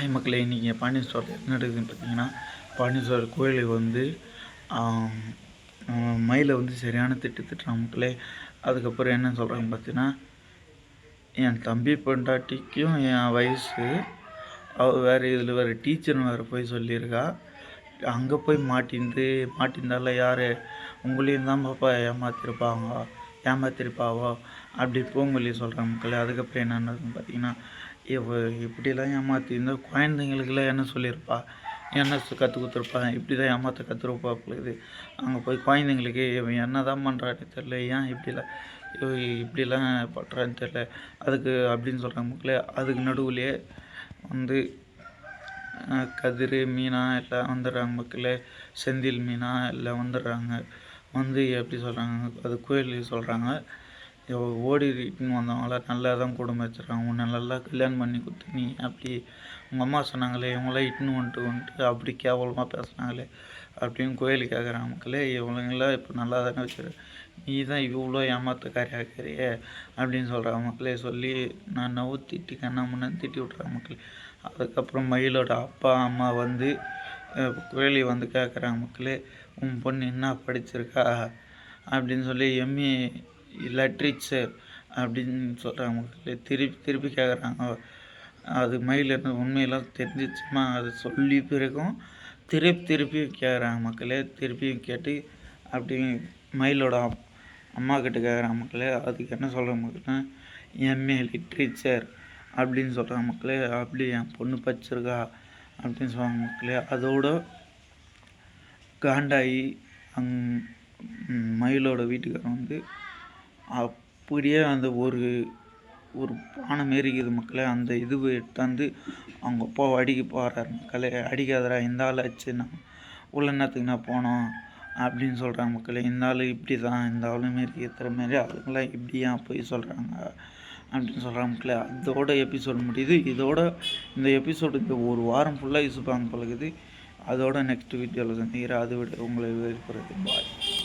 Hi மக்களே இன்றைக்கி பாண்டியஸ்வரர் என்ன நடக்குதுன்னு பார்த்தீங்கன்னா பாண்டியஸ்வரர் கோயிலுக்கு வந்து மயிலை வந்து சரியான திட்டு திட்டுறான் மக்களே. அதுக்கப்புறம் என்ன சொல்கிறாங்க பார்த்தீங்கன்னா என் தம்பி பொண்டாட்டிக்கும் என் வயசு அவள் வேறு இதில் வேறு டீச்சர்னு வேறு போய் சொல்லியிருக்கா. அங்கே போய் மாட்டிந்து மாட்டிருந்தால யார்? உங்களையும் தான் பாப்பா ஏமாத்திருப்பாங்க. ஏமாத்திருப்பாவோ? அப்படி பூங்கொல்லி சொல்கிற மக்கள் அதுக்கப்புறம் என்ன பார்த்தீங்கன்னா இவ இப்படிலாம் ஏமாத்திருந்தா குழந்தைங்களுக்கெல்லாம் என்ன சொல்லியிருப்பா? என்ன கற்றுக் கொடுத்துருப்பா? இப்படி தான் ஏமாற்ற கற்றுருப்பா இது அங்கே போய் குழந்தைங்களுக்கு இவன் என்ன தான் பண்ணுறான்னு தெரில ஏன் இப்படிலாம் இப்படிலாம் பண்ணுறான்னு தெரில அதுக்கு அப்படின்னு சொல்கிறாங்க மக்களே அதுக்கு நடுவுலையே வந்து கதிர் மீனா எல்லாம் வந்துடுறாங்க மக்களே. செந்தில் மீனா எல்லாம் வந்துடுறாங்க. வந்து எப்படி சொல்கிறாங்க அது கோயிலுக்கு சொல்கிறாங்க ஓடி இட்டுன்னு வந்தவங்கள நல்லா தான் குடும்பம் வச்சுருக்காங்க. உன்னை நல்லா கல்யாணம் பண்ணி கொடுத்து நீ அப்படி உங்கள் அம்மா சொன்னாங்களே இவங்களாம் இட்டுன்னு வந்துட்டு வந்துட்டு அப்படி கேவலமாக பேசுனாங்களே அப்படின்னு கோயில் கேட்குறாங்க மக்களே இவங்களுங்களாம் இப்போ நல்லா தானே வச்சுரு நீ தான் இவ்வளோ ஏமாத்தக்காரி ஆக்கிறியே அப்படின்னு சொல்கிறாங்க மக்களே சொல்லி நான் நவு திட்டி கண்ணா திட்டி விட்றாங்க மக்களே அதுக்கப்புறம் மயிலோட அப்பா அம்மா வந்து அஹ், கோயிலை வந்து கேட்குறாங்க மக்களே உன் பொண்ணு என்ன படிச்சிருக்கா? அப்படின்னு சொல்லி எம்ஏ லிட்ரேச்சர் அப்படின்னு சொல்கிறாங்க மக்களே திருப்பி திருப்பி கேட்குறாங்க அது மயில் என்ன உண்மையெல்லாம் தெரிஞ்சிச்சுமா? அது சொல்லி பிறகும் திருப்பி திருப்பியும் கேட்குறாங்க மக்களே. திருப்பியும் கேட்டு அப்படி மயிலோட அம்மா கிட்ட கேட்குறாங்க மக்களே. அதுக்கு என்ன சொல்கிறாங்க மக்கள்னா எம்ஏ லிட்ரேச்சர் அப்படின்னு சொல்கிறாங்க மக்களே. அப்படி என் பொண்ணு படிச்சிருக்கா அப்படின்னு சொல்கிறாங்க மக்களே. அதோட காண்டாகி அங் மயிலோட வீட்டுக்காரன் வந்து அப்படியே அந்த ஒரு ஒரு பானை மாரி இருக்குது மக்களே. அந்த இதுவை எடுத்தாந்து அவங்க அப்பாவை அடிக்க போகிறாரு மக்களே. அடிக்காதரா இந்த ஆள் ஆச்சு. நான் உள்ள என்னத்துக்கு நான் போனோம்? அப்படின்னு சொல்கிறாங்க மக்களே. இந்த ஆள் இப்படி தான் இந்த ஆளும் மாரி ஏற்றுற மாரி ஆளுங்களாம் இப்படியா போய் சொல்கிறாங்க அப்படின்னு சொல்கிறாங்க மக்களே. அதோட எபிசோடு முடியுது. இதோட இந்த எபிசோடு இந்த ஒரு வாரம் ஃபுல்லாக யூஸ் பண்ண பழகுது அதோட நெக்ஸ்ட் வீடியோவில் சந்திக்கிறேன். அதை விட உங்களை வெளிப்படுறது பாய்